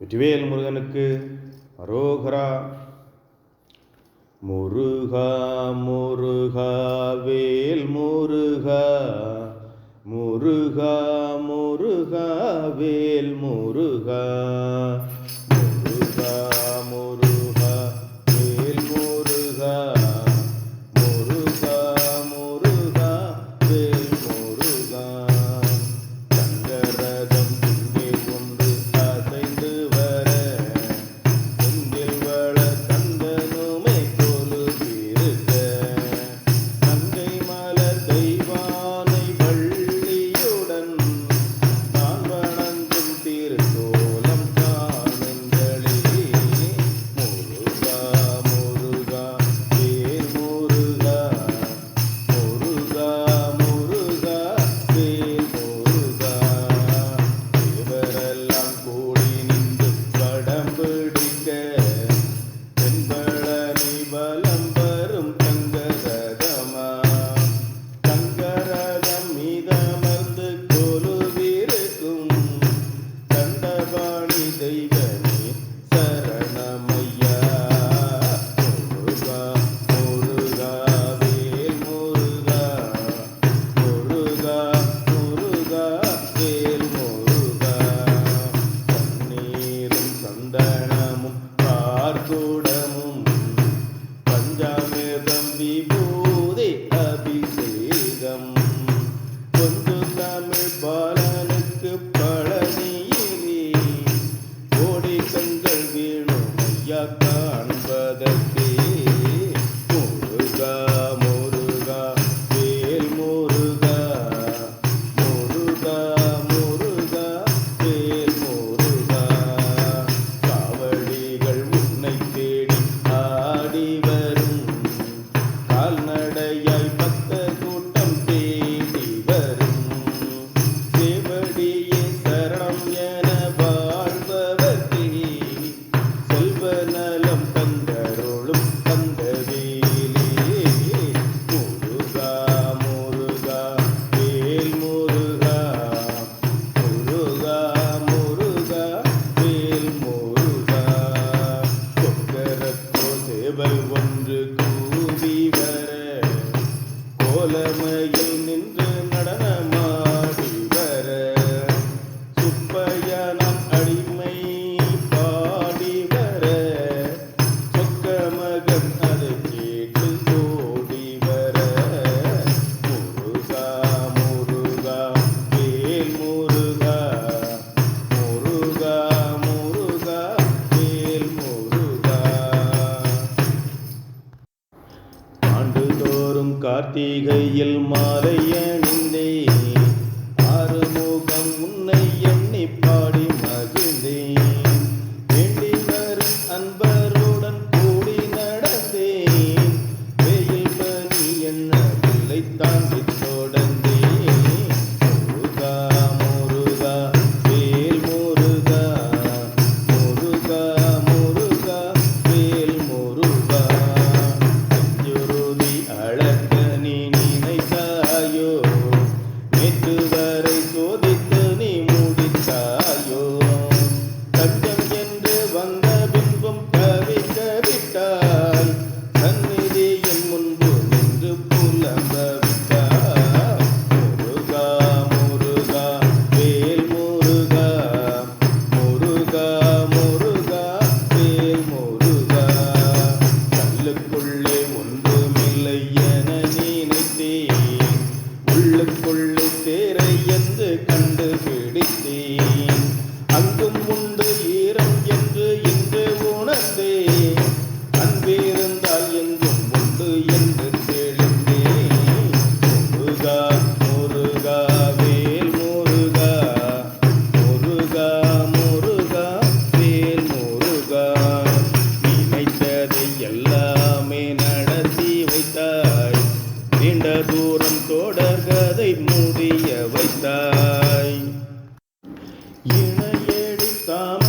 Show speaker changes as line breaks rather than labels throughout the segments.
வெற்றிவேல் முருகனுக்கு அரோகரா. முருகா முருகா வேல் முருகா. முருகா முருகா வேல் முருகா. சேவல் ஒன்று கார்த்திகையில் மாலை உள்ளுக்குள்ளே தேரை என்று கண்டுபிடித்தேன். Some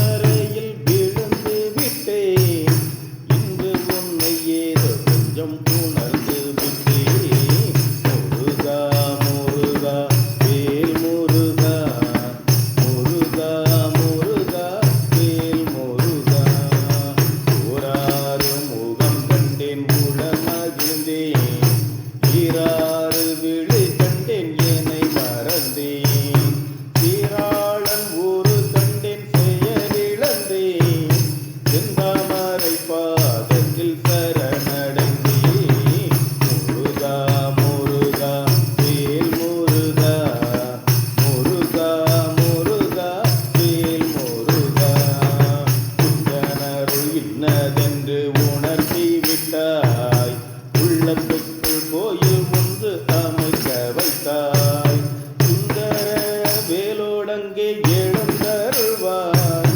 தந்தருவாய்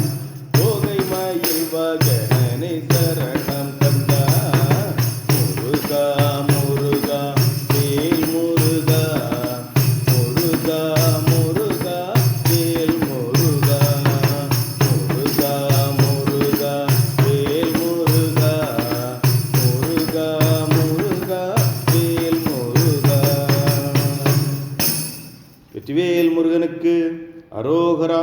போகை மயில் வகனனை சரணம் தந்தா முருகா முருகா வேல் முருகா. முருகா முருகா வேல் முருகா. முருகா முருகா வேல் முருகா. முருகா முருகா வேல் முருகா. வெற்றிவேல் முருகனுக்கு அரோகரா